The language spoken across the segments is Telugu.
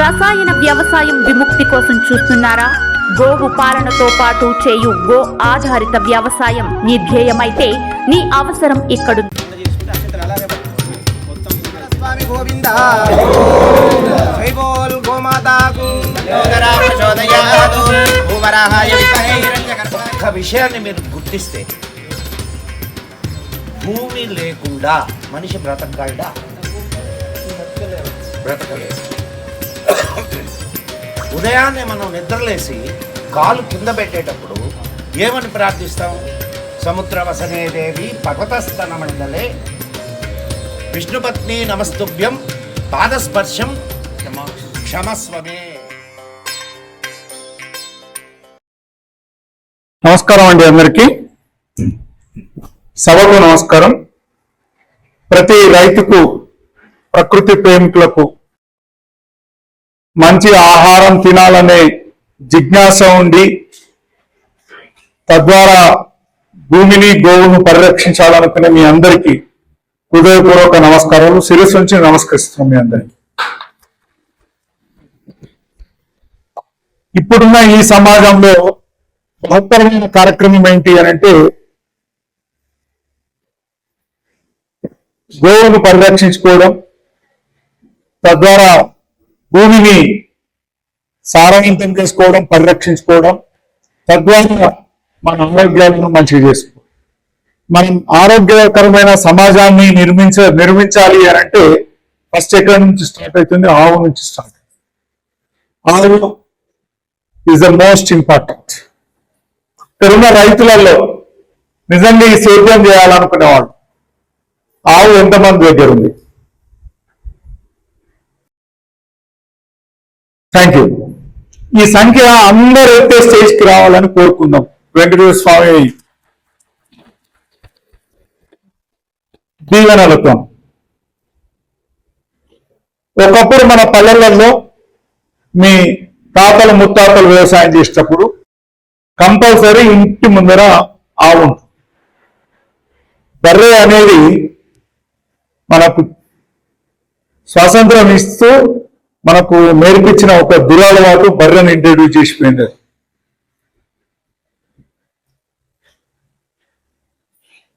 రసాయన వ్యవసాయం విముక్తి కోసం చూస్తున్నారా? గోవు పాలనతో పాటు చేయు గో ఆధారిత వ్యవసాయం నీ ధ్యేయమైతే నీ అవసరం ఇక్కడుంది స్వామి గోవింద. జై బోల్ గోమాతాకు. ప్రచోదయాదు భూవరాహాయ విద్మహే హిరణ్యగర్భాయ ఒక్క విషయాన్ని మీరు గుర్తిస్తే భూమి లేకుండా మనిషి బ్రతకగలడా? బ్రతకలేదు. ఉదయాన్నే మనం నిద్రలేసి కాలు కింద పెట్టేటప్పుడు ఏమని ప్రార్థిస్తాం? సముద్ర వసనే దేవి పర్వతస్థన మండలే విష్ణుపత్ని నమస్తుభ్యం పాదస్పర్శం క్షమస్వమే. నమస్కారం అండి అందరికీ. సభకు నమస్కారం. ప్రతి రైతుకు ప్రకృతి ప్రేమికులకు మంచి ఆహారం తినాలనే జిజ్ఞాస ఉండి తద్వారా భూమిని గోవును పరిరక్షించాలనుకునే మీ అందరికీ హృదయపూర్వక నమస్కారాలు శిరస్సు నుంచి నమస్కరిస్తున్నాం మీ అందరికీ. ఇప్పుడున్న ఈ సమాజంలో మహత్తరమైన కార్యక్రమం ఏంటి అని అంటే గోవును పరిరక్షించుకోవడం తద్వారా భూమిని సారాంతం చేసుకోవడం పరిరక్షించుకోవడం తద్వారా మన ఆరోగ్యాలను మంచిగా చేసుకోవడం మనం ఆరోగ్యకరమైన సమాజాన్ని నిర్మించ నిర్మించాలి అని అంటే ఫస్ట్ ఎక్కడి నుంచి స్టార్ట్ అవుతుంది? ఆవు నుంచి స్టార్ట్ ఆవు ఈజ్ ద మోస్ట్ ఇంపార్టెంట్ ఇక్కడున్న రైతులలో నిజంగా ఈ సేద్యం చేయాలనుకునేవాళ్ళు. ఆవు ఎంతమంది దగ్గర ఉంది థ్యాంక్ యూ ఈ సంఖ్య అందరూ ఎత్తే స్టేజ్కి రావాలని కోరుకుందాం. వెంకటేశ్వర స్వామి. దీవెనలతో ఒకప్పుడు మన పల్లెలలో మీ తాతలు ముత్తాతలు వ్యవసాయం చేసేటప్పుడు కంపల్సరీ ఇంటి ముందర ఆవు ఉంటుంది. బర్రె అనేది మనకు స్వాతంత్రం ఇస్తూ మనకు నేర్పించిన ఒక దురలవాటు బర్రెని ఇంట్రడ్యూస్ చేసిపోయింది.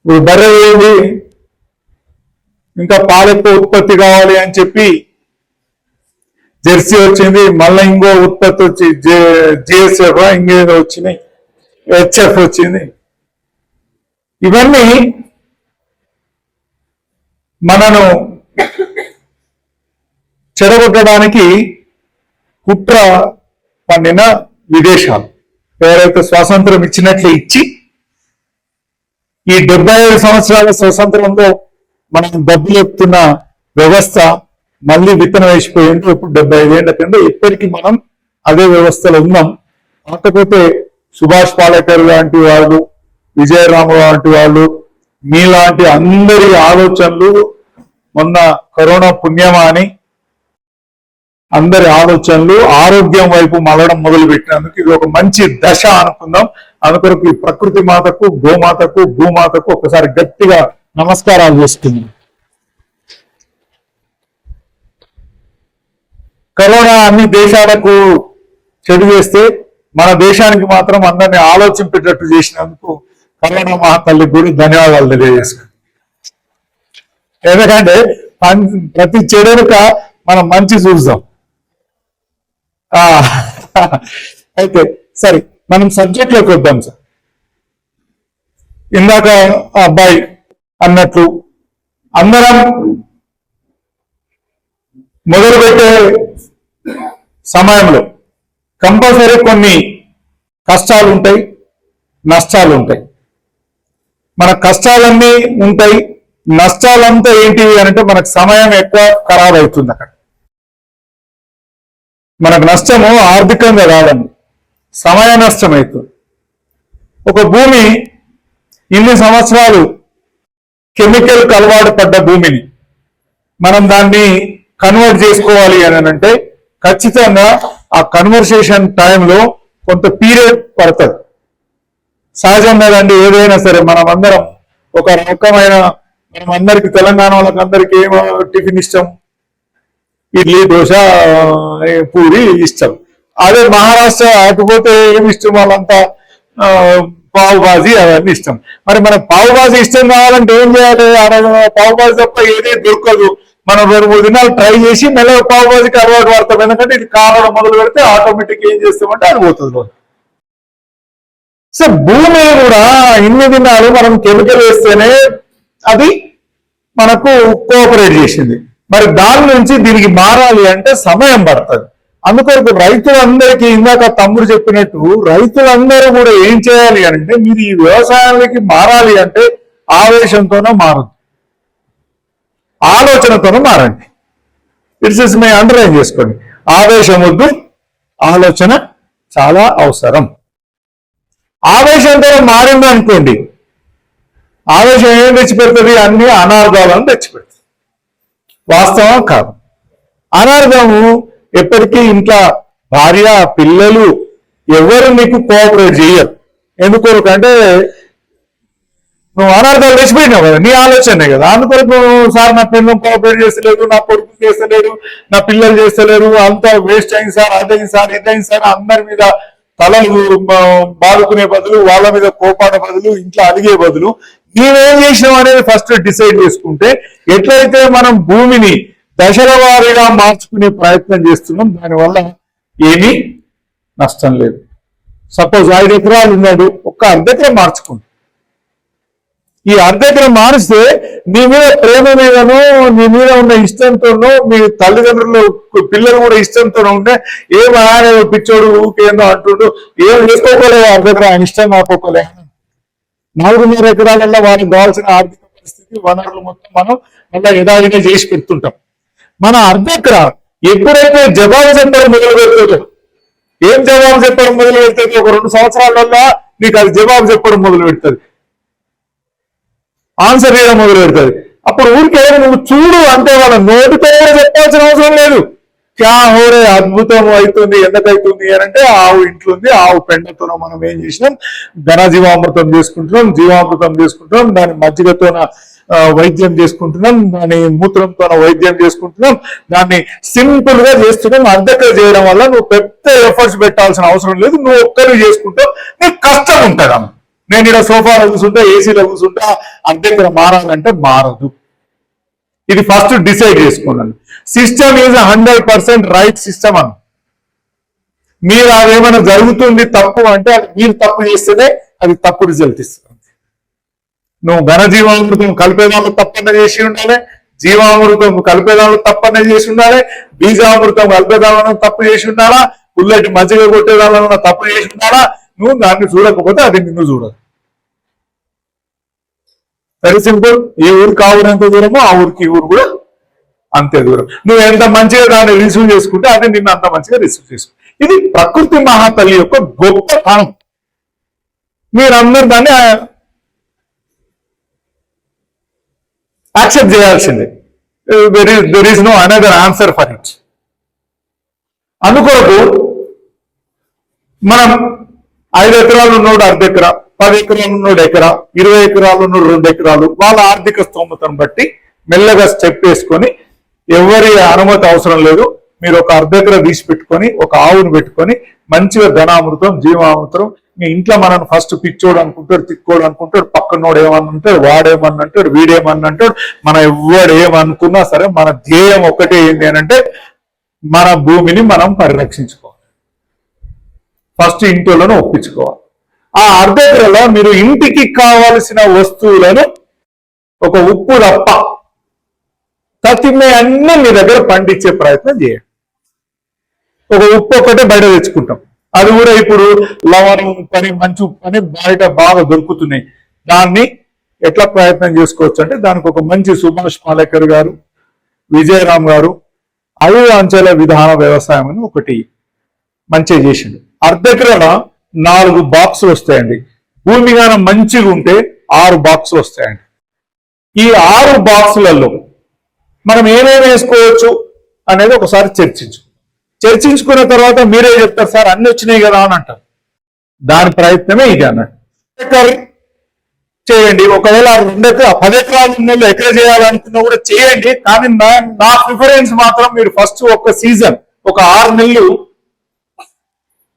ఇప్పుడు బర్రె ఏంది? ఇంకా పాలెక్కువ ఉత్పత్తి కావాలి అని చెప్పి జెర్సీ వచ్చింది మళ్ళీ ఇంకో ఉత్పత్తి వచ్చి జిఎస్ఎఫ్ ఇంకేదో వచ్చినాయి హెచ్ఎఫ్ వచ్చింది. ఇవన్నీ మనను చెడగొట్టడానికి కుట్ర పండిన విదేశాలు. ఎవరైతే స్వాతంత్రం ఇచ్చినట్లు ఇచ్చి ఈ డెబ్బై ఐదు సంవత్సరాల స్వతంత్రంలో మనం డబ్బులు చెప్తున్న వ్యవస్థ మళ్ళీ విత్తనం వేసిపోయింది ఇప్పుడు డెబ్బై ఐదేళ్ళ కింద ఇప్పటికీ మనం అదే వ్యవస్థలో ఉన్నాం. కాకపోతే సుభాష్ పాలేకర్ లాంటి వాళ్ళు విజయరామ లాంటి వాళ్ళు మీలాంటి అందరి ఆలోచనలు మొన్న కరోనా పుణ్యమా అని అందరి ఆలోచనలు ఆరోగ్యం వైపు మలడం మొదలు పెట్టినందుకు ఇది ఒక మంచి దశ అనుకుందాం. అందుకొరకు ఈ ప్రకృతి మాతకు గోమాతకు భూమాతకు ఒకసారి గట్టిగా నమస్కారాలు చేస్తుంది కరోనా అన్ని దేశాలకు చెడు చేస్తే మన దేశానికి మాత్రం అందరినీ ఆలోచింపేటట్టు చేసినందుకు కరోనా మహాతల్లికి కూడా ధన్యవాదాలు తెలియజేసుకుంటాం ఎందుకంటే ప్రతి చెడుక మనం మంచి చూద్దాం అయితే సరే మనం సబ్జెక్ట్లోకి వద్దాం సార్ ఇందాక అబ్బాయి అన్నట్లు అందరం మొదలుపెట్టే సమయంలో కంపల్సరీ కొన్ని కష్టాలు ఉంటాయి నష్టాలు ఉంటాయి మన కష్టాలన్నీ ఉంటాయి నష్టాలంతా ఏంటివి అంటే మనకు సమయం ఎక్కువ ఖరాబ్ అవుతుంది అక్కడ. మనకు నష్టము ఆర్థికంగా కాదండి. సమయ నష్టం అవుతుంది ఒక భూమి ఇన్ని సంవత్సరాలు కెమికల్ అలవాటు పడ్డ భూమిని మనం దాన్ని కన్వర్ట్ చేసుకోవాలి అని అంటే ఖచ్చితంగా ఆ కన్వర్సేషన్ టైంలో కొంత పీరియడ్ పడుతుంది. సహజంగా అండి ఏదైనా సరే మనం అందరం ఒక రకమైన మనం అందరికి తెలంగాణ వాళ్ళకి అందరికి ఏమో టిఫిన్ ఇష్టం ఇడ్లీ దోశ పూరి ఇష్టం. అదే మహారాష్ట్ర అటుపోతే ఏమి ఇష్టం వాళ్ళంతా? పావు బాజీ అవన్నీ ఇష్టం. మరి మన పావు బాజీ ఇష్టం కావాలంటే ఏం చేయాలి? పావు బాజీ తప్ప ఏది దొరకదు. మనం రెండు మూడు దినాలు ట్రై చేసి మెల్లగా పావు బాజీకి అలవాటు పడతాం. ఎందుకంటే ఇది కారణం మొదలు పెడితే ఆటోమేటిక్ ఏం చేస్తామంటే అది పోతుంది సో భూమి కూడా ఇన్ని దినాలు మనం కెమికల్ వేస్తేనే అది మనకు కోఆపరేట్ చేసింది. మరి దాని నుంచి దీనికి మారాలి అంటే సమయం పడుతుంది. అందుకొరకు రైతులందరికీ ఇందాక తమ్ముడు చెప్పినట్టు రైతులందరూ కూడా ఏం చేయాలి అంటే మీరు ఈ వ్యవసాయానికి మారాలి అంటే ఆవేశంతోనే మారద్దు. ఆలోచనతోనే మారండి. ఇట్స్ ఇస్ మై అండర్లైన్ చేసుకోండి. ఆవేశం వద్దు ఆలోచన చాలా అవసరం. ఆవేశంతో మారిందనుకోండి ఆవేశం ఏం తెచ్చిపెడుతుంది? అన్ని అనార్థాలను తెచ్చిపెడుతుంది. వాస్తవం కాదు. అనార్థము ఎప్పటికీ ఇంట్లో భార్య పిల్లలు ఎవరు నీకు కోఆపరేట్ చేయరు. ఎందుకొరకు అంటే నువ్వు అనార్థాలు తెచ్చిపోయినావు కదా నీ ఆలోచనే కదా. అందుకొరకు సార్ నా పిల్లలు కోఆపరేట్ చేస్తలేదు నా కొడుకు చేస్తలేరు నా పిల్లలు చేస్తలేరు అంతా వేస్ట్ అయింది సార్ అదైంది సార్ ఇదైంది సార్ అందరి మీద తలలు బాదుకునే బదులు వాళ్ళ మీద కోపాడే బదులు ఇంట్లో అడిగే బదులు నీవేం చేసినావు అనేది ఫస్ట్ డిసైడ్ చేసుకుంటే ఎట్లయితే మనం భూమిని దశల వారీగా మార్చుకునే ప్రయత్నం చేస్తున్నాం దానివల్ల ఏమీ నష్టం లేదు. సపోజ్ ఐదు ఎకరాలు ఉన్నాడు ఒక్క అర్ధకరం మార్చుకోండి. ఈ అర్ధకరం మారిస్తే నీ మీద ప్రేమ మీదను నీ మీద ఉన్న ఇష్టంతోనూ మీ తల్లిదండ్రులు పిల్లలు కూడా ఇష్టంతోనూ ఉంటే ఏం ఆయన పిచ్చోడు ఊకేందో అంటుండు ఏం చేసుకోకలే అర్ధకరం ఆయన ఇష్టం కాకపోలే నాలుగున్నర ఎకరాలలో వారికి కావాల్సిన ఆర్థిక పరిస్థితి వనరులు మొత్తం మనం మళ్ళీ యథావిధిగా చేసి పెడుతుంటాం. మన అర్ధ ఎకరా ఎప్పుడైతే జవాబు చెప్పడం మొదలు పెడుతుందో ఏం జవాబు చెప్పడం మొదలు పెడుతుంది ఒక రెండు సంవత్సరాలలో నీకు అది జవాబు చెప్పడం మొదలు పెడుతుంది ఆన్సర్ చేయడం మొదలు పెడుతుంది అప్పుడు ఊరికే నువ్వు చూడు అంటే వాళ్ళ నోటితో చెప్పాల్సిన అవసరం లేదు. క్యా హోరే అద్భుతం అవుతుంది ఎందుకైతుంది అని అంటే ఆవు ఇంట్లో ఉంది ఆవు పెండతో మనం ఏం చేసినాం? ఘన జీవామృతం చేసుకుంటున్నాం జీవామృతం చేసుకుంటున్నాం దాని మజ్జిగతోన వైద్యం చేసుకుంటున్నాం దాని మూత్రంతో వైద్యం చేసుకుంటున్నాం దాన్ని సింపుల్గా చేస్తున్నాం. అద్దెక చేయడం వల్ల నువ్వు పెద్ద ఎఫర్ట్స్ పెట్టాల్సిన అవసరం లేదు నువ్వు ఒక్కరు చేసుకుంటావు నీకు కష్టం ఉంటుంది నేను ఇక్కడ సోఫాలో కూర్చుంటా ఏసీలో కూర్చుంటా అద్దెకర మారాలంటే మారదు. ఇది ఫస్ట్ డిసైడ్ చేసుకున్నాను system is hundred percent right system అన్న మీరు అదేమైనా జరుగుతుంది తప్పు అంటే అది మీరు తప్పు చేస్తేనే అది తప్పు రిజల్ట్ ఇస్తుంది. నువ్వు ఘన జీవామృతం కలిపేదాళ్ళు తప్పన్న చేసి ఉండాలి జీవామృతం కలిపేదాళ్ళు తప్పన్న చేసి ఉండాలి బీజామృతం కలిపేదాళ్ళను తప్పు చేసి ఉండాలా పుల్లటి మజ్జిగ కొట్టేదాళ్ళను తప్పు చేసి ఉండాలా నువ్వు దాన్ని చూడకపోతే అది నిన్ను చూడదు. వెరీ సింపుల్ ఈ ఊరికి ఆ ఊరు ఎంత దూరమో ఆ ఊరికి ఈ ఊరు కూడా అంతే దూరం. నువ్వు ఎంత మంచిగా దాన్ని రిసీవ్ చేసుకుంటే అది నిన్ను అంత మంచిగా రిసీవ్ చేసుకుంటే ఇది ప్రకృతి మహాతల్లి యొక్క గొప్పతనం మీరందరూ దాన్ని యాక్సెప్ట్ చేయాల్సిందే. There there is no another answer for it అందుకొరకు మనం ఐదు ఎకరాలు ఉన్నోడు అర్ధ ఎకరా పది ఎకరాలు ఉన్నోడు ఎకరా ఇరవై ఎకరాలు ఉన్నోడు రెండు ఎకరాలు వాళ్ళ ఆర్థిక స్తోమతను బట్టి మెల్లగా స్టెప్ వేసుకొని ఎవరి అనుమతి అవసరం లేదు మీరు ఒక అర్ధ తీసి పెట్టుకొని ఒక ఆవును పెట్టుకొని మంచిగా ధనామృతం జీవామృతం మీ ఇంట్లో మనం ఫస్ట్ పిచ్చోడు అనుకుంటాడు తిక్కోడు అనుకుంటాడు పక్కనోడు ఏమన్నా అంటాడు వాడేమన్నా అంటాడు వీడేమన్నా అంటాడు మన ఎవడు ఏమనుకున్నా సరే మన ధ్యేయం ఒకటే ఏంటి అని అంటే మన భూమిని మనం పరిరక్షించుకోవాలి. ఫస్ట్ ఇంటిలోనే ఒప్పించుకోవాలి. ఆ అర్ధగ్రలో మీరు ఇంటికి కావలసిన వస్తువులను ఒక ఉప్పు తప్ప తత్తిమే అన్ని మీ దగ్గర పండించే ప్రయత్నం చేయండి. ఒక ఉప్పు ఒక్కటే బయట తెచ్చుకుంటాం. అది కూడా ఇప్పుడు లవణం పని ఉప్పు అని బయట బాగా దొరుకుతున్నాయి. దాన్ని ఎట్లా ప్రయత్నం చేసుకోవచ్చు అంటే దానికి ఒక మంచి సుభాష్ పాలేకర్ గారు విజయరామ్ గారు ఐదు అంచెల విధాన వ్యవసాయం అని ఒకటి మంచిగా చేసిండు. అర్ధెకరాల నాలుగు బాక్సులు వస్తాయండి. భూమి గాన మంచిగా ఉంటే ఆరు బాక్సులు వస్తాయండి. ఈ ఆరు బాక్సులలో మనం ఏమేమి వేసుకోవచ్చు అనేది ఒకసారి చర్చించు. చర్చించుకున్న తర్వాత మీరే చెప్తారు సార్ అన్ని వచ్చినాయి కదా అని అంటారు. దాని ప్రయత్నమే ఇది అన్నట్టు చేయండి. ఒకవేళ రెండు ఎకరా పది ఎకరాలు ఉన్న ఎక్కడ చేయాలనుకున్నా కూడా చేయండి. కానీ నా నా ప్రిఫరెన్స్ మాత్రం మీరు ఫస్ట్ ఒక సీజన్ ఒక ఆరు నెలలు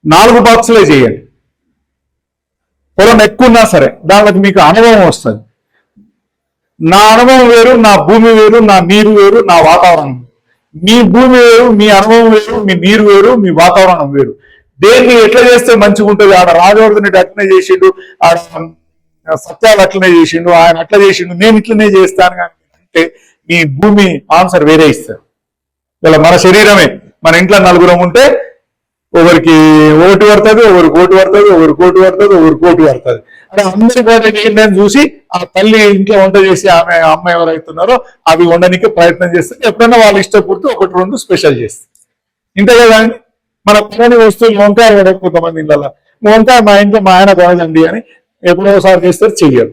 నాలుగు బాక్సులే చేయండి పొలం ఎక్కువ ఉన్నా సరే దానికి మీకు అనుభవం వస్తుంది. నా అనుభవం వేరు నా భూమి వేరు నా నీరు వేరు నా వాతావరణం. మీ భూమి వేరు మీ అనుభవం వేరు మీ నీరు వేరు మీ వాతావరణం వేరు. దేన్ని ఎట్లా చేస్తే మంచిగా ఉంటుంది? ఆడ రాజవర్ధన్ రెడ్డి అట్లనే చేసిండు ఆడ సత్యాలు అట్లనే చేసిండు ఆయన అట్లా చేసిండు నేను ఇట్లనే చేస్తాను కానీ అంటే మీ భూమి ఆన్సర్ వేరే ఇస్తారు. ఇలా మన శరీరమే మన ఇంట్లో నలుగురం ఉంటే ఒకరికి ఓటు పడుతుంది ఒకరికి ఓటు పడుతుంది ఒకరికి ఓటు పడుతుంది ఒకరికి ఓటు పడుతుంది. అంటే అందరి కోటకి ఏంటని చూసి ఆ తల్లి ఇంట్లో వంట చేసి ఆమె అమ్మ ఎవరైతున్నారో అవి వండడానికి ప్రయత్నం చేస్తారు ఎప్పుడైనా వాళ్ళు ఇష్టపడుతూ ఒకటి రెండు స్పెషల్ చేస్తారు ఇంతే అని మన పని వస్తువులు వంకాయ కూడా కొంతమంది ఇళ్ళలో వంకాయ మా ఇంట్లో మా ఆయన కొనదండి అని ఎప్పుడో ఒకసారి చేస్తారు చెయ్యరు.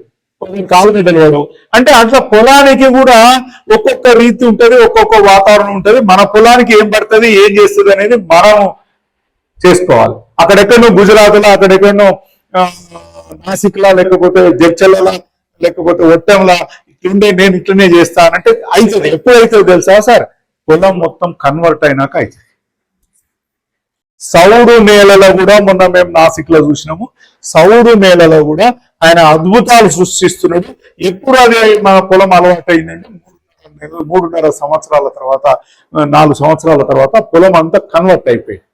కాలు నిద్రలు అంటే అట్లా పొలానికి కూడా ఒక్కొక్క రీతి ఉంటుంది ఒక్కొక్క వాతావరణం ఉంటది. మన పొలానికి ఏం పడుతుంది ఏం చేస్తుంది అనేది మనం చేసుకోవాలి. అక్కడెక్కడో గుజరాత్లో అక్కడెక్కడో నాసిక్లా లేకపోతే జడ్చల్ల లేకపోతే ఒట్టంలా ఇట్లుండే నేను ఇట్లనే చేస్తానంటే అవుతుంది ఎప్పుడు అవుతుంది తెలుసా సార్? పొలం మొత్తం కన్వర్ట్ అయినాక అవుతుంది సౌడు నేలలో కూడా మొన్న మేము నాసిక్లో చూసినాము. సౌడు నేలలో కూడా ఆయన అద్భుతాలు సృష్టిస్తున్నాడు. ఎప్పుడు అది మన పొలం అలవాటు అయిందంటే మూడున్నర సంవత్సరాల తర్వాత నాలుగు సంవత్సరాల తర్వాత పొలం అంతా కన్వర్ట్ అయిపోయింది.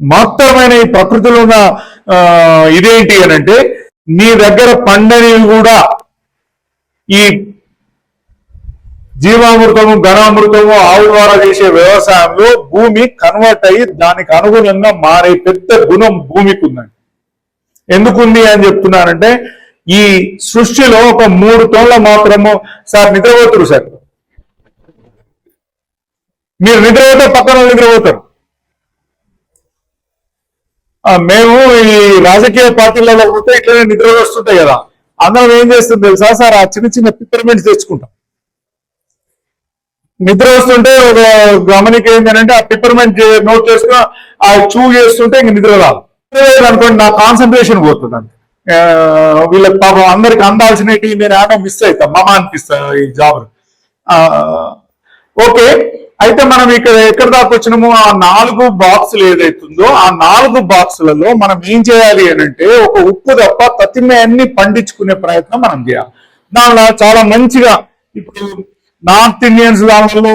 మాత్రమైన ఈ ప్రకృతిలో ఉన్న ఇదేంటి అని అంటే నీ దగ్గర పండనివి కూడా ఈ జీవామృతము ఘనామృతము ఆవు ద్వారా చేసే వ్యవసాయంలో భూమి కన్వర్ట్ అయ్యి దానికి అనుగుణంగా మారే పెద్ద గుణం భూమికి ఉందండి. ఎందుకుంది అని చెప్తున్నానంటే ఈ సృష్టిలో ఒక మూడు టోన్ల మాత్రము. సార్ నిద్రపోతురు సార్. మీరు నిద్రపోతే పక్కన నిద్రపోతారు. మేము ఈ రాజకీయ పార్టీలలో పోతే ఇట్లనే నిద్ర వస్తుంటాయి కదా. అందరం ఏం చేస్తుంది తెలుసా సార్? ఆ చిన్న చిన్న పిప్పర్మెంట్స్ తెచ్చుకుంటాం. నిద్ర వస్తుంటే ఒక గమనిక ఏంటంటే ఆ పిప్పర్మెంట్ నోట్ చేసుకుని ఆ చూ చేస్తుంటే ఇంక నిద్ర రాదు. అనుకోండి నా కాన్సన్ట్రేషన్ పోతుంది అంతే ఆ, వీళ్ళకి పాపం అందరికి అందాల్సినవి నేను ఆడ మిస్ అవుతా. మమ అనిపిస్తా ఈ జాబ్ ఓకే. అయితే మనం ఇక్కడ ఎక్కడ దాకా వచ్చినామో? ఆ నాలుగు బాక్సులు ఏదైతుందో ఆ నాలుగు బాక్సులలో మనం ఏం చేయాలి అని అంటే ఒక ఉప్పు తప్ప తతిమే అన్ని పండించుకునే ప్రయత్నం మనం చేయాలి. దానిలో చాలా మంచిగా ఇప్పుడు నార్త్ ఇండియన్స్ దానిలో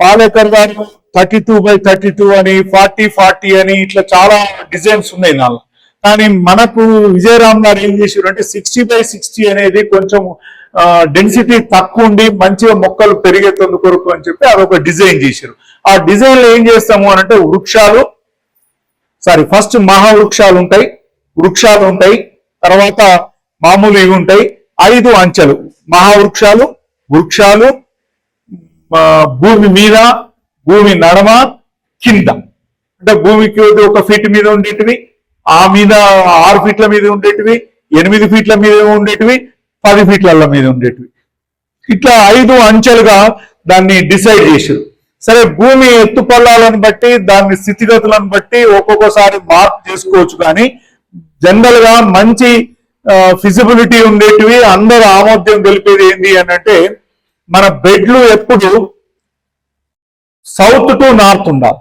పాలేకర్ గారు thirty two by thirty two అని ఫార్టీ ఫార్టీ అని ఇట్లా చాలా డిజైన్స్ ఉన్నాయి దానిలో. కానీ మనకు విజయరామ్ గారు ఏం చేశారు అంటే సిక్స్టీ బై సిక్స్టీ అనేది కొంచెం డెన్సిటీ తక్కువ ఉండి మంచిగా మొక్కలు పెరిగేందుకు కొరకు అని చెప్పి అదొక డిజైన్ చేశారు. ఆ డిజైన్లో ఏం చేస్తాము అని అంటే వృక్షాలు సారీ ఫస్ట్ మహావృక్షాలు ఉంటాయి. వృక్షాలు ఉంటాయి. తర్వాత మామూలు ఇవి ఉంటాయి. ఐదు అంచెలు. మహావృక్షాలు వృక్షాలు భూమి మీద భూమి నడమ కింద. అంటే భూమికి ఒక ఫీట్ మీద ఉండేటివి ఆ మీద ఆరు ఫీట్ల మీద ఉండేటివి ఎనిమిది ఫీట్ల మీద ఉండేటివి పది ఫీట్ల మీద ఉండేటివి. ఇట్లా ఐదు అంచెలుగా దాన్ని డిసైడ్ చేశారు సరే భూమి ఎత్తు పల్లాలను బట్టి దాని స్థితిగతులను బట్టి ఒక్కొక్కసారి మార్పు చేసుకోవచ్చు కానీ జనరల్గా మంచి ఫిజిబిలిటీ ఉండేటివి అందరూ ఆమోద్యం తెలిపేది ఏంటి అని అంటే మన బెడ్లు ఎప్పుడు సౌత్ టు నార్త్ ఉండాలి.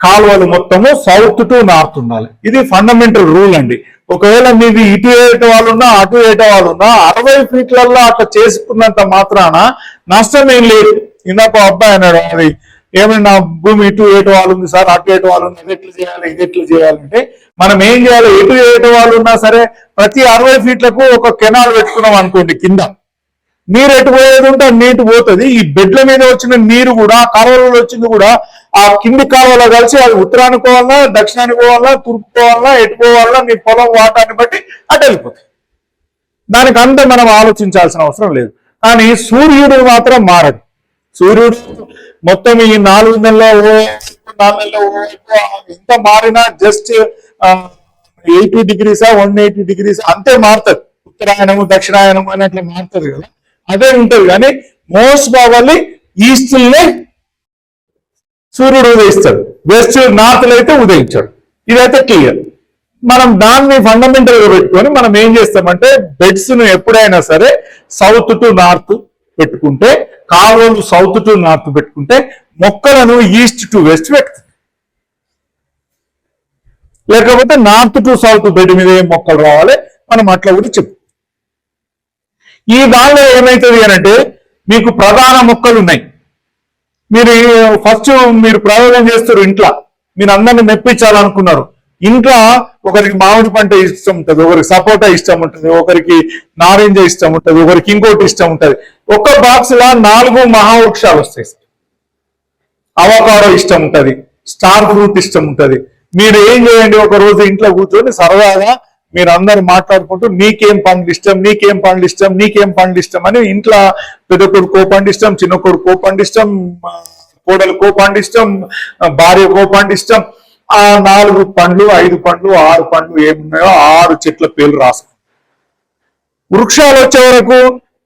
కాలువలు మొత్తము సౌత్ టు నార్త్ ఉండాలి. ఇది ఫండమెంటల్ రూల్ అండి. ఒకవేళ మీది ఇటు ఏట వాళ్ళున్నా అటు ఏట వాళ్ళున్నా అరవై ఫీట్లలో అట్లా చేసుకున్నంత మాత్రాన నష్టం ఏం లేదు. ఇందాక అబ్బాయి అన్నాడు అది ఏమైనా నా భూమి ఇటు ఏట వాళ్ళు ఉంది సార్ అటు ఏట వాళ్ళు ఉంది ఇది చేయాలి ఇది ఎట్లా చేయాలంటే మనం ఏం చేయాలి? ఎటు ఏట వాళ్ళు ఉన్నా సరే ప్రతి అరవై ఫీట్లకు ఒక కెనాల్ పెట్టుకున్నాం అనుకోండి కింద. నీరు ఎటు పోయేది ఉంటే ఆ నీటి పోతుంది. ఈ బెడ్ల మీద వచ్చిన నీరు కూడా కరవలలో వచ్చింది కూడా ఆ కింది కాలువలో కలిసి అది ఉత్తరానికి పోవాలా దక్షిణానికి పోవాలా తూర్పు పోవాలా ఎటు పోవాలా మీ పొలం వాటాన్ని బట్టి అటు వెళ్ళిపోతాయి. దానికి అంత మనం ఆలోచించాల్సిన అవసరం లేదు. కానీ సూర్యుడు మాత్రం మారదు సూర్యుడు మొత్తం ఈ నాలుగు నెలలో ఓ నాలుగు నెలల ఓ ఎంత మారినా జస్ట్ ఎయిటీ డిగ్రీసా వన్ ఎయిటీ డిగ్రీస్ అంతే మారుతుంది. ఉత్తరాయణము దక్షిణాయనము అని అట్లా మారుతుంది కదా. అదే ఉంటుంది. కానీ మోస్ట్ ప్రాబల్లీ ఈస్ట్లనే సూర్యుడు ఉదయిస్తాడు. వెస్ట్ నార్త్లో అయితే ఉదయించాడు. ఇదైతే క్లియర్ మనం దాన్ని ఫండమెంటల్గా పెట్టుకొని మనం ఏం చేస్తామంటే బెడ్స్ను ఎప్పుడైనా సరే సౌత్ టు నార్త్ పెట్టుకుంటే కాలువలు సౌత్ టు నార్త్ పెట్టుకుంటే మొక్కలను ఈస్ట్ టు వెస్ట్ పెట్టుకుంటాం లేకపోతే నార్త్ టు సౌత్ బెడ్ మీద ఏం మొక్కలు రావాలి? మనం అట్లా కూడా చెప్పు. ఈ దానిలో ఏమవుతుంది అని అంటే మీకు ప్రధాన మొక్కలు ఉన్నాయి. మీరు ఫస్ట్ మీరు ప్రయోగం చేస్తారు ఇంట్లో. మీరు అందరిని మెప్పించాలనుకున్నారు. ఇంట్లో ఒకరికి మామిడి పంట ఇష్టం ఉంటుంది ఒకరికి సపోటా ఇష్టం ఉంటుంది ఒకరికి నారింజ ఇష్టం ఉంటుంది ఒకరికి ఇంకోటి ఇష్టం ఉంటుంది. ఒక్క బాక్స్ లా నాలుగు మహావృక్షాలు వస్తాయి అవకాడో ఇష్టం ఉంటుంది స్టార్ ఫ్రూట్ ఇష్టం ఉంటుంది. మీరు ఏం చేయండి ఒక రోజు ఇంట్లో కూర్చొని సరదాగా మీరు అందరు మాట్లాడుకుంటూ నీకేం పండ్లు ఇష్టం నీకేం పండ్లు ఇష్టం నీకేం పండ్లు ఇష్టం అని ఇంట్లో పెద్ద కొడుకు ఓ పండు ఇష్టం చిన్న కొడుకు ఓ పండు ఇష్టం కోడలు పండు ఇష్టం భార్య పండు ఇష్టం. ఆ నాలుగు పండ్లు ఐదు పండ్లు ఆరు పండ్లు ఏమున్నాయో ఆరు చెట్ల పేర్లు రాసుకో. వృక్షాలు వచ్చే వరకు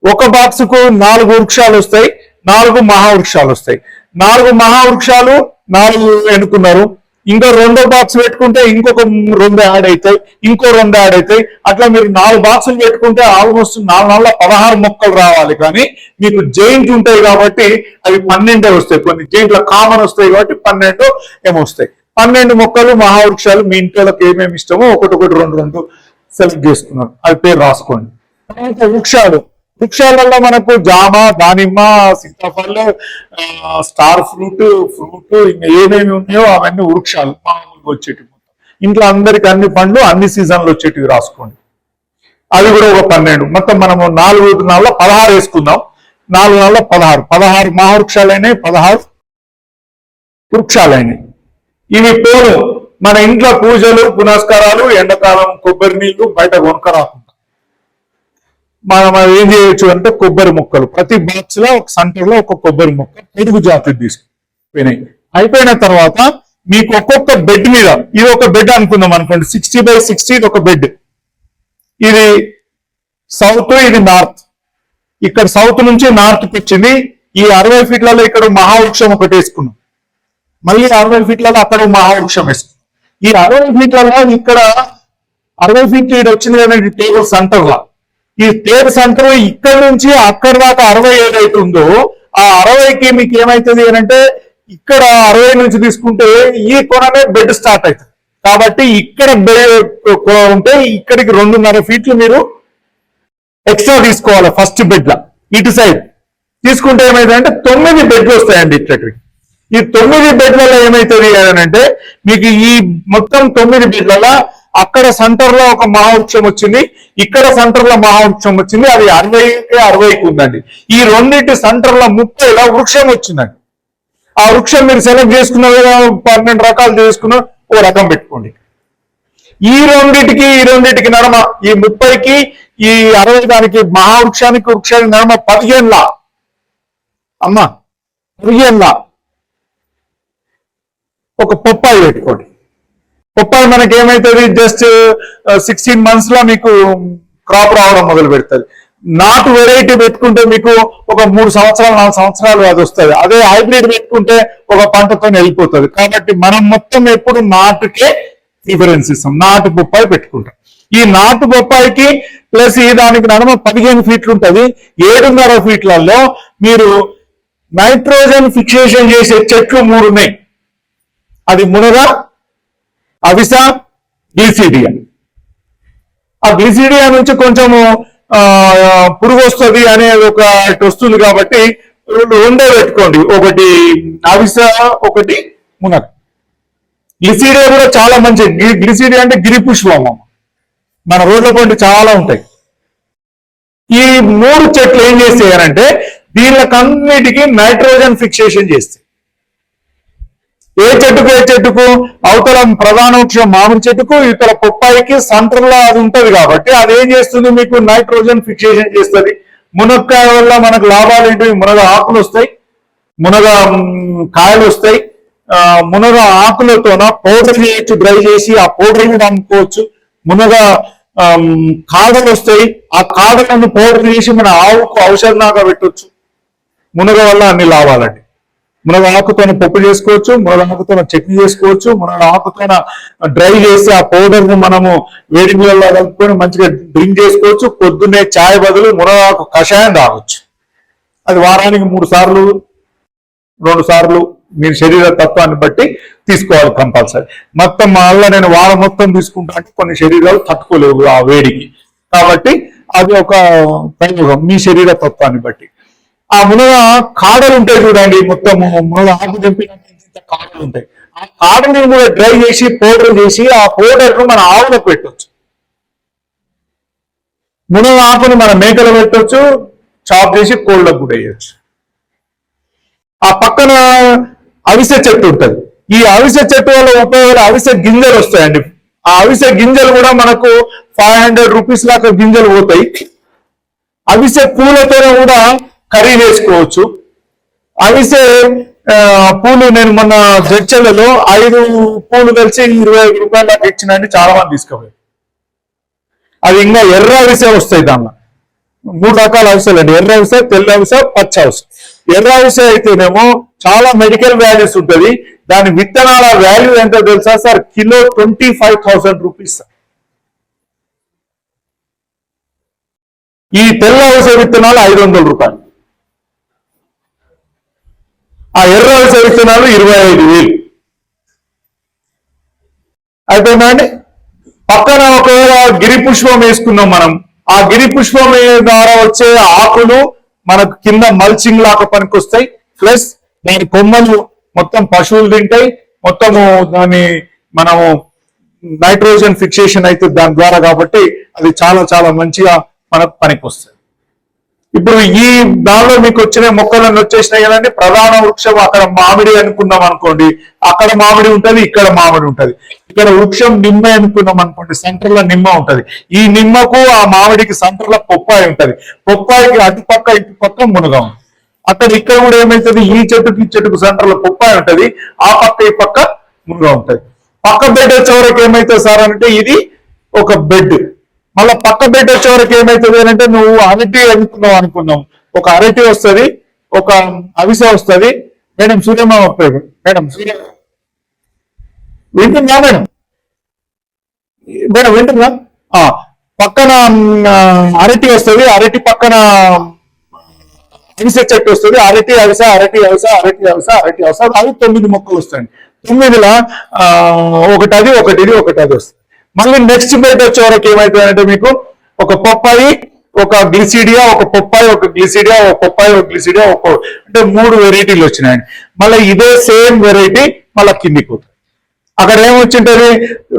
ఒక బాక్స్కు నాలుగు వృక్షాలు వస్తాయి నాలుగు మహావృక్షాలు వస్తాయి. నాలుగు మహావృక్షాలు నాలుగు ఎన్నుకున్నారు? ఇంకా రెండో బాక్స్ పెట్టుకుంటే ఇంకొక రెండు యాడ్ అవుతాయి ఇంకో రెండు యాడ్ అవుతాయి. అట్లా మీరు నాలుగు బాక్సులు పెట్టుకుంటే ఆల్మోస్ట్ నాలుగు నాలుగు పదహారు మొక్కలు రావాలి. కానీ మీకు జైంట్ ఉంటాయి కాబట్టి అవి పన్నెండే వస్తాయి. కొన్ని జైంట్ల కామన్ వస్తాయి కాబట్టి పన్నెండు ఏమో వస్తాయి. పన్నెండు మొక్కలు మహావృక్షాలు మీ ఇంట్లోకి ఏమేమి ఇష్టమో ఒకటి ఒకటి రెండు రెండు సెలెక్ట్ చేసుకున్నారు. అది పేరు రాసుకోండి. వృక్షాలు. వృక్షాలలో మనకు జామ దానిమ్మ సీతాఫలం స్టార్ ఫ్రూట్ ఫ్రూట్ ఇంకా ఏమేమి ఉన్నాయో అవన్నీ వృక్షాలు మామూలుగా వచ్చేటివి ఇంట్లో అందరికి అన్ని పండ్లు అన్ని సీజన్లు వచ్చేటివి రాసుకోండి. అది కూడా ఒక పన్నెండు. మొత్తం మనము నాలుగు నాలుగు పదహారు వేసుకుందాం. నాలుగు నాలుగు పదహారు. పదహారు మహావృక్షాలైనాయి పదహారు వృక్షాలైనాయి ఇవి పోను. మన ఇంట్లో పూజలు పునస్కారాలు ఎండాకాలం కొబ్బరి నీళ్ళు బయట కొనుక రాకుండా మనం ఏం చేయొచ్చు అంటే కొబ్బరి మొక్కలు. ప్రతి బాక్స్లో ఒక సెంటర్లో ఒక కొబ్బరి మొక్క పొడుగు జాతి తీసుకుపోయినాయి అయిపోయిన తర్వాత మీకు ఒక్కొక్క బెడ్ మీద ఇది ఒక బెడ్ అనుకుందాం అనుకోండి సిక్స్టీ బై సిక్స్టీ ఇది ఒక బెడ్ ఇది సౌత్ ఇది నార్త్ ఇక్కడ సౌత్ నుంచి నార్త్ వచ్చింది ఈ అరవై ఫీట్లలో ఇక్కడ మహావృక్షం ఒకటి వేసుకున్నాం. మళ్ళీ అరవై ఫీట్లలో అక్కడ మహావృక్షం వేసుకున్నాం. ఈ అరవై ఫీట్లలో ఇక్కడ అరవై ఫీట్ ఇది వచ్చింది కదండి టేబుల్ సెంటర్ లా. ఈ స్టేట్ సెంటర్ ఇక్కడ నుంచి అక్కడ దాకా అరవై ఏదైతే ఉందో ఆ అరవైకి మీకు ఏమైతుంది అని అంటే ఇక్కడ అరవై నుంచి తీసుకుంటే ఈ కొననే బెడ్ స్టార్ట్ అవుతుంది. కాబట్టి ఇక్కడ బెడ్ ఉంటే ఇక్కడికి రెండున్నర ఫీట్లు మీరు ఎక్స్ట్రా తీసుకోవాలి ఫస్ట్ బెడ్ లా. ఇటు సైడ్ తీసుకుంటే ఏమైందంటే తొమ్మిది బెడ్లు వస్తాయండి ఇక్కడికి. ఈ తొమ్మిది బెడ్లలో ఏమైతుంది అని అంటే మీకు ఈ మొత్తం తొమ్మిది బెడ్లలో అక్కడ సెంటర్లో ఒక మహావృక్షం వచ్చింది. ఇక్కడ సెంటర్లో మహావృక్షం వచ్చింది. అది అరవైకి అరవైకి ఉందండి. ఈ రెండింటి సెంటర్లో ముప్పైలో వృక్షం వచ్చిందండి. ఆ వృక్షం మీరు సెలెక్ట్ చేసుకున్నారు పన్నెండు రకాలు చేసుకున్నారు ఓ రకం పెట్టుకోండి. ఈ రెండిటికి ఈ రెండిటికి నడమ ఈ ముప్పైకి ఈ అరవై దానికి మహావృక్షానికి వృక్షానికి నడమ పదిహేనులా. అమ్మా పదిహేనులా. ఒక పొప్పాయి పెట్టుకోండి. పొప్పాయి మనకి ఏమైతుంది జస్ట్ సిక్స్టీన్ మంత్స్లో మీకు క్రాప్ రావడం మొదలు పెడుతుంది నాటు వెరైటీ పెట్టుకుంటే మీకు ఒక మూడు సంవత్సరాలు నాలుగు సంవత్సరాలు అది వస్తుంది. అదే హైబ్రిడ్ పెట్టుకుంటే ఒక పంటతో వెళ్ళిపోతుంది కాబట్టి మనం మొత్తం ఎప్పుడు నాటుకే ప్రిఫరెన్స్ ఇస్తాం. నాటు బొప్పాయి పెట్టుకుంటాం. ఈ నాటు బొప్పాయికి ప్లస్ ఈ దానికి నడుమ పదిహేను ఫీట్లు ఉంటుంది. ఏడున్నర ఫీట్లలో మీరు నైట్రోజన్ ఫిక్సేషన్ చేసే చెట్లు మూడు ఉన్నాయి అది మునగ అవిస గ్లిసిడియా ఆ గ్లిసిడియా నుంచి కొంచెము ఆ, పురుగు వస్తుంది అనేది ఒక వస్తుంది కాబట్టి రెండు రెండే పెట్టుకోండి. ఒకటి అవిస ఒకటి మునక్ గ్లిసిడియా కూడా చాలా మంచిది. గ్లిసిడియా అంటే గిరి పుష్పం మన రోడ్ల పంట చాలా ఉంటాయి. ఈ మూడు చెట్లు ఏం చేస్తాయనంటే దీనికన్నిటికీ నైట్రోజన్ ఫిక్సేషన్ చేస్తాయి. ఏ చెట్టుకు ఏ చెట్టుకు? అవతల ప్రధాన వృక్షం మామిడి చెట్టుకు ఇతర పొప్పాయికి సెంటర్లో అది ఉంటది కాబట్టి అది ఏం చేస్తుంది మీకు? నైట్రోజన్ ఫిక్సేషన్ చేస్తుంది. మునక్కాయ వల్ల మనకు లాభాలు ఏంటి? మునగ ఆకులు వస్తాయి. మునగ కాయలు వస్తాయి. మునగ ఆకులతోన పౌడర్ చేయొచ్చు డ్రై చేసి ఆ పౌడర్ అమ్ముకోవచ్చు. మునగ కాడలు వస్తాయి. ఆ కాడలను పౌడర్ చేసి మన ఆవుకు ఔషధంగా పెట్టవచ్చు మునగ వల్ల అన్ని లాభాలండి. మునగ ఆకుతో పప్పు చేసుకోవచ్చు మునగ ఆకుతో చట్నీ చేసుకోవచ్చు మునగ ఆకుతోన డ్రై చేసి ఆ పౌడర్ను మనము వేడి నీళ్ళలో కలుపుకొని మంచిగా డ్రింక్ చేసుకోవచ్చు. పొద్దున్నే ఛాయ్ బదులు మునగ ఆకు కషాయం తాగొచ్చు. అది వారానికి మూడు సార్లు రెండు సార్లు మీ శరీర తత్వాన్ని బట్టి తీసుకోవాలి కంపల్సరీ. మొత్తం మా నేను వారం మొత్తం తీసుకుంటా అంటే కొన్ని శరీరాలు తట్టుకోలేవు ఆ వేడికి. కాబట్టి అది ఒక ప్రయోగం మీ శరీర తత్వాన్ని బట్టి. ఆ మునగ కాడలు ఉంటాయి చూడండి మొత్తం మునగ ఆకు తెంపినట్టు కాడలు ఉంటాయి ఆ కాడని కూడా డ్రై చేసి పౌడర్ చేసి ఆ పౌడర్ను మన ఆవులకు పెట్టవచ్చు మునగ ఆకుని మన మేకలు పెట్టవచ్చు చాప్ చేసి కోళ్ళకు కూడా వేయచ్చు ఆ పక్కన అవిసె చెట్టు ఉంటుంది. ఈ అవిసె చెట్టు వల్ల ఉపయోగాలు అవిసె గింజలు వస్తాయండి. ఆ అవిసె గింజలు కూడా మనకు ఫైవ్ హండ్రెడ్ రూపీస్ లాగా గింజలు పోతాయి. అవిసె పూలతోనే కూడా కర్రీ వేసుకోవచ్చు. అయితే పూలు నేను మొన్న జడ్చర్లలో ఐదు పూలు కలిసి ఇరవై ఐదు రూపాయలు నాకు ఇచ్చినండి చాలా మంది తీసుకోవాలి. అది ఇంకా ఎర్ర అవిసే వస్తాయి దానిలో. మూడు రకాల అవిసెలు అండి. ఎర్ర అవిసె తెల్ల అవిసె పచ్చ అవిసె. ఎర్ర అవిసె అయితేనేమో చాలా మెడికల్ వాల్యూస్ ఉంటుంది. దాని విత్తనాల వాల్యూ ఎంతో తెలుసా sir? Kilo twenty five thousand rupees ఈ తెల్ల అవిసె విత్తనాలు ఐదు వందల రూపాయలు. ఆ ఎర్ర విత్తనాలు ఇరవై ఐదు వేలు. అయిపోయిందండి? పక్కన ఒకవేళ గిరి పుష్పం వేసుకున్నాం మనం. ఆ గిరి పుష్పం ద్వారా వచ్చే ఆకులు మనకు కింద మల్చింగ్ లాగా పనికొస్తాయి. ప్లస్ దాని కొమ్మలు మొత్తం పశువులు తింటాయి. మొత్తము దాని మనము నైట్రోజన్ ఫిక్సేషన్ అయితే దాని ద్వారా కాబట్టి అది చాలా చాలా మంచిగా మనకు పనికొస్తుంది ఇప్పుడు ఈ దానిలో మీకు వచ్చిన మొక్కలన్నీ వచ్చేసినాయి కదండి. ప్రధాన వృక్షం అక్కడ మామిడి అనుకున్నాం అనుకోండి. అక్కడ మామిడి ఉంటది ఇక్కడ మామిడి ఉంటది. ఇక్కడ వృక్షం నిమ్మ అనుకున్నాం అనుకోండి సెంటర్లో నిమ్మ ఉంటది. ఈ నిమ్మకు ఆ మామిడికి సెంటర్లో పొప్పాయి ఉంటది. పొప్పాయికి అటుపక్క ఇటు పక్క మునగ ఉంది అక్కడ ఇక్కడ కూడా ఏమవుతుంది ఈ చెట్టుకి ఈ చెట్టుకు సెంటర్లో పొప్పాయి ఉంటది. ఆ పక్క ఈ పక్క మునగ ఉంటది. పక్క బెడ్ వచ్చేవరకు ఏమైతుంది సార్ అంటే ఇది ఒక బెడ్ మళ్ళీ పక్క బెడ్ వచ్చేవరకు ఏమైతుంది అంటే నువ్వు అరటి అనుకున్నావు అనుకున్నావు ఒక అరటి వస్తుంది ఒక అవిసె వస్తుంది. మేడం సూర్యమామ పేరు. మేడం సూర్య వింటుందా మేడం? మేడం వింటుందా? పక్కన అరటి వస్తుంది అరటి పక్కన అవిసె చెట్టు వస్తుంది. అరటి అవిస అరటి అవిస అరటి అవిస అరటి అవిస. అవి తొమ్మిది మొక్కలు వస్తాయి. తొమ్మిదిలా ఒకటి అది ఒకటి ఇది ఒకటి అది వస్తుంది. మళ్ళీ నెక్స్ట్ బెడ్ వచ్చే వరకు ఏమవుతుందంటే మీకు ఒక పప్పాయి ఒక గ్లిసిడియా ఒక పప్పాయి ఒక గ్లిసిడియా ఒక పప్పాయి ఒక గ్లిసిడియా ఒక అంటే మూడు వెరైటీలు వచ్చినాయండి. మళ్ళీ ఇదే సేమ్ వెరైటీ మళ్ళీ కిందికి పోతుంది. అక్కడ ఏమొచ్చింటది?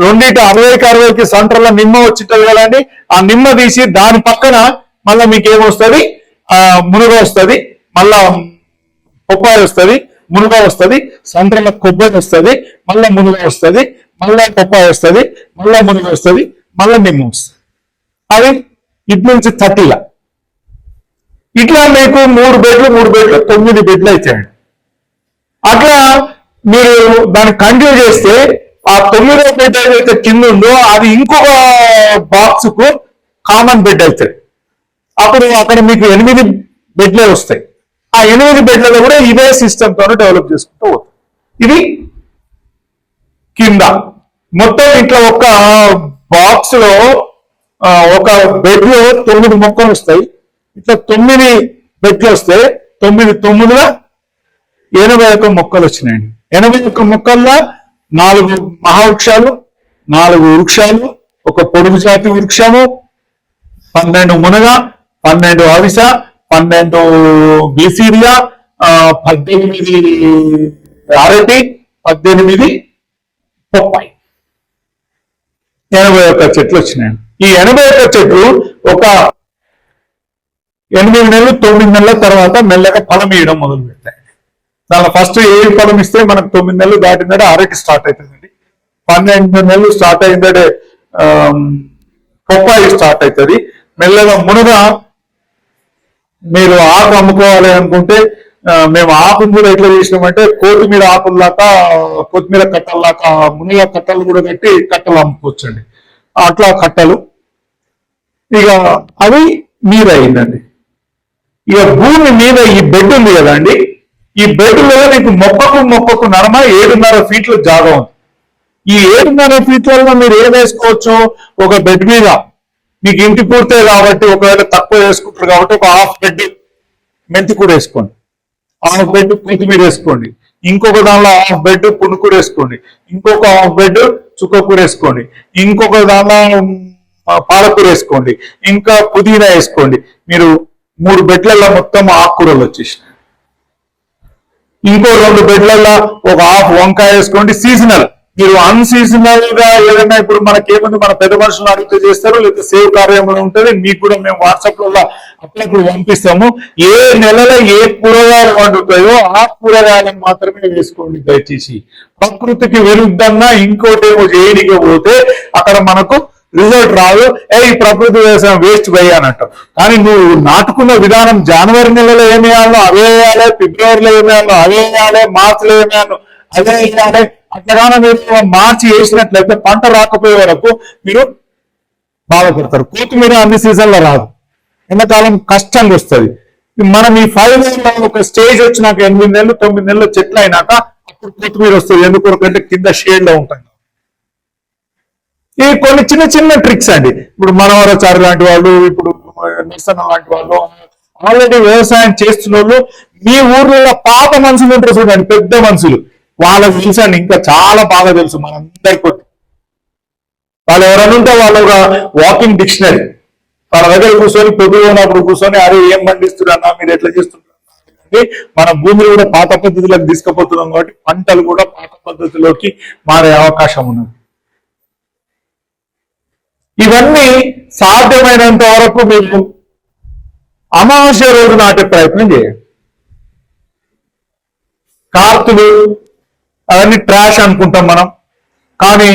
రెండింటి అరవైకి అరవైకి సెంటర్లో నిమ్మ వచ్చింటది కదండి. ఆ నిమ్మ తీసి దాని పక్కన మళ్ళీ మీకు ఏమొస్తుంది? ఆ మునుగ వస్తుంది. మళ్ళా పప్పాయి వస్తుంది మునుగ వస్తుంది సెంటర్లో కొబ్బరి వస్తుంది మళ్ళీ మునుగ వస్తుంది. మళ్ళీ పొప్పాయి వస్తుంది మళ్ళీ మునిగి వస్తుంది మళ్ళీ నిమ్మ వస్తుంది. అది ఇటు నుంచి థర్టీలా. ఇట్లా మీకు మూడు బెడ్లు మూడు బెడ్లు తొమ్మిది బెడ్లు అవుతాయండి అట్లా మీరు దాన్ని కంటిన్యూ చేస్తే ఆ తొమ్మిదో బెడ్ ఏదైతే కింద ఉందో అది ఇంకొక బాక్స్కు కామన్ బెడ్ అవుతుంది అప్పుడు అక్కడ మీకు ఎనిమిది బెడ్లే వస్తాయి. ఆ ఎనిమిది బెడ్లలో కూడా ఇదే సిస్టమ్తో డెవలప్ చేసుకుంటూ ఇది కింద. మొత్తం ఇట్లా ఒక బాక్స్లో ఒక బెడ్లో తొమ్మిది మొక్కలు వస్తాయి. ఇట్లా తొమ్మిది బెడ్లు వస్తే తొమ్మిది తొమ్మిదిలో ఎనభై ఒక్క మొక్కలు వచ్చినాయండి ఎనభై ఒక్క మొక్కల్లో నాలుగు మహావృక్షాలు నాలుగు వృక్షాలు ఒక పొడుగు జాతి వృక్షము పన్నెండు మునగ పన్నెండు అవిస పన్నెండు గ్లిసీరియా పద్దెనిమిది అరటి పద్దెనిమిది బొప్పాయి ఎనభై ఒక్క చెట్లు వచ్చినాయండి ఈ ఎనభై ఒక్క చెట్లు ఒక ఎనిమిది నెలలు తొమ్మిది నెలల తర్వాత మెల్లగా ఫలం ఇవ్వడం మొదలు పెడతాయి దానిలో ఫస్ట్ ఏ ఫలం ఇస్తే మనకు తొమ్మిది నెలలు దాటిందంటే అరటి స్టార్ట్ అవుతుందండి పన్నెండు నెలలు స్టార్ట్ అయిందంటే పొప్పాయి స్టార్ట్ అవుతుంది మెల్లగా మునగ మీరు ఆకు అమ్ముకోవాలి అనుకుంటే మేము ఆకును కూడా ఎట్లా చేసినామంటే కొత్తిమీర ఆకుల్లాగా కొత్తిమీర కట్టల్లాగా మునిగ కట్టలు కూడా కట్టి కట్టలు అమ్ముకోవచ్చండి. అట్లా కట్టలు. ఇక అవి మీద అయిందండి. ఇక భూమి మీద ఈ బెడ్ ఉంది కదండి. ఈ బెడ్లో నీకు మొక్కకు మొక్కకు నడమ ఏడున్నర ఫీట్ల జాగా ఉంది. ఈ ఏడున్నర ఫీట్లలో మీరు ఏం వేసుకోవచ్చు? ఒక బెడ్ మీద. మీకు ఇంటి పూర్తే కాబట్టి ఒకవేళ తక్కువ వేసుకుంటారు కాబట్టి ఒక హాఫ్ బెడ్ మెంతి కూడా వేసుకోండి. హాఫ్ బెడ్ కొత్తిమీర వేసుకోండి. ఇంకొక దానిలో హాఫ్ బెడ్ పునుకూర వేసుకోండి. ఇంకొక హాఫ్ బెడ్ చుక్కకూర వేసుకోండి. ఇంకొక దానిలో పాలకూర వేసుకోండి. ఇంకా పుదీనా వేసుకోండి. మీరు మూడు బెడ్లలో మొత్తం ఆకుకూరలు వచ్చేసినాయి. ఇంకో రెండు బెడ్లలో ఒక హాఫ్ వంకాయ వేసుకోండి. సీజనల్ మీరు అన్సీజనల్గా ఏదైనా ఇప్పుడు మనకేముంది మన పెద్ద మనుషులు అడిగితే చేస్తారు లేదా సేవ్ కార్యంలో ఉంటుంది మీకు కూడా మేము వాట్సాప్లో అప్పుడప్పుడు పంపిస్తాము. ఏ నెలలో ఏ కూరగాయలు వండుతాయో ఆ కూరగాయలను మాత్రమే వేసుకోండి దయచేసి. ప్రకృతికి విరుద్ధంగా ఇంకోటి ఏమో చేయడానికి పోతే అక్కడ మనకు రిజల్ట్ రాదు. ఏ ఈ ప్రకృతి వ్యవసాయం వేస్ట్ పోయి అని కానీ నువ్వు నాటుకున్న విధానం జనవరి నెలలో ఏమి వేయాలో అవే వేయాలి ఫిబ్రవరిలో ఏమి వేయాలో అవే వేయాలి మార్చిలో ఏమి వేయాలో అదే వేయాలి. అట్లగానే మీరు మార్చి వేసినట్లయితే పంట రాకపోయే వరకు మీరు బాధపడతారు. కొత్తిమీర అన్ని సీజన్లో రాదు. ఎండాకాలం కష్టంగా వస్తుంది. మనం ఈ ఫైవ్ ఒక స్టేజ్ వచ్చినాక ఎనిమిది నెలలు తొమ్మిది నెలలు చెట్లు అయినాక అప్పుడు కొత్తిమీర వస్తుంది. ఎందుకంటే కింద షేడ్లో ఉంటాయి. ఈ కొన్ని చిన్న చిన్న ట్రిక్స్ అండి. ఇప్పుడు మనవరాచారి లాంటి వాళ్ళు ఇప్పుడు నిరసన లాంటి వాళ్ళు ఆల్రెడీ వ్యవసాయం చేస్తున్న వాళ్ళు మీ ఊర్లో పాత మనుషులు ఉంటారు చూడండి పెద్ద మనుషులు. వాళ్ళకి చూసాను ఇంకా చాలా బాగా తెలుసు మనందరికి వాళ్ళు ఎవరైనా ఉంటే వాళ్ళు ఒక వాకింగ్ డిక్షనరీ వాళ్ళ దగ్గర కూర్చొని పొద్దు ఉన్నప్పుడు కూర్చొని అరే ఏం పండిస్తున్నా మీరు ఎట్లా చేస్తున్నారు మన భూమిని కూడా పాత పద్ధతిలోకి తీసుకుపోతున్నాం కాబట్టి పంటలు కూడా పాత పద్ధతిలోకి మారే అవకాశం ఉన్నది. ఇవన్నీ సాధ్యమైనంత వరకు మీరు అమావాస్య రోజు నాటే ప్రయత్నం చేయండి. కార్తులు అవన్నీ ట్రాష్ అనుకుంటాం మనం. కానీ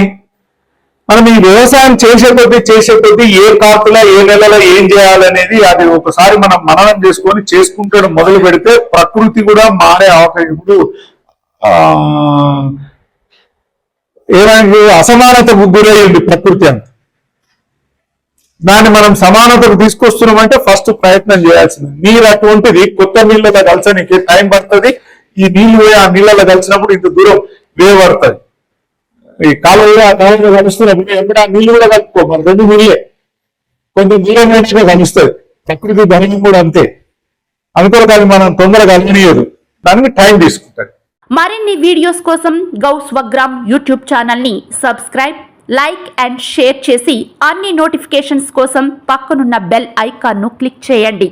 మనం ఈ వ్యవసాయం చేసే కొద్దీ చేసే కొద్దీ ఏ కార్తులో ఏ నెలలో ఏం చేయాలనేది అది ఒకసారి మనం మననం చేసుకొని చేసుకుంటూ మొదలు పెడితే ప్రకృతి కూడా మారే అవకాశం ఇప్పుడు ఏమైంది? అసమానతకు గురయ్యింది ప్రకృతి అంత. దాన్ని మనం సమానతకు తీసుకొస్తున్నామంటే ఫస్ట్ ప్రయత్నం చేయాల్సింది. నీరు అటువంటిది కొత్త నీళ్ళతో కలిసడానికి టైం పడుతుంది. ఈ నీళ్ళు పోయి ఆ నీళ్ళలో కలిసినప్పుడు ఇంత దూరం వేయబడుతుంది ఈ కాలువలో ఆ కాలువలో కలుస్తున్నప్పుడు ఎప్పుడు ఆ నీళ్ళు కూడా కలుపుకో మన రెండు నీళ్ళే. కొంచెం దూరం నుంచి కలుస్తుంది. ప్రకృతి ధనం కూడా అంతే. అనుకోరు అది మనం తొందరగా కలగనీయదు దానికి టైం తీసుకుంటాడు మరిన్ని వీడియోస్ కోసం గౌ స్వగ్రామ్ యూట్యూబ్ ఛానల్ని సబ్స్క్రైబ్ లైక్ అండ్ షేర్ చేసి అన్ని నోటిఫికేషన్స్ కోసం పక్కనున్న బెల్ ఐకాన్ను క్లిక్ చేయండి.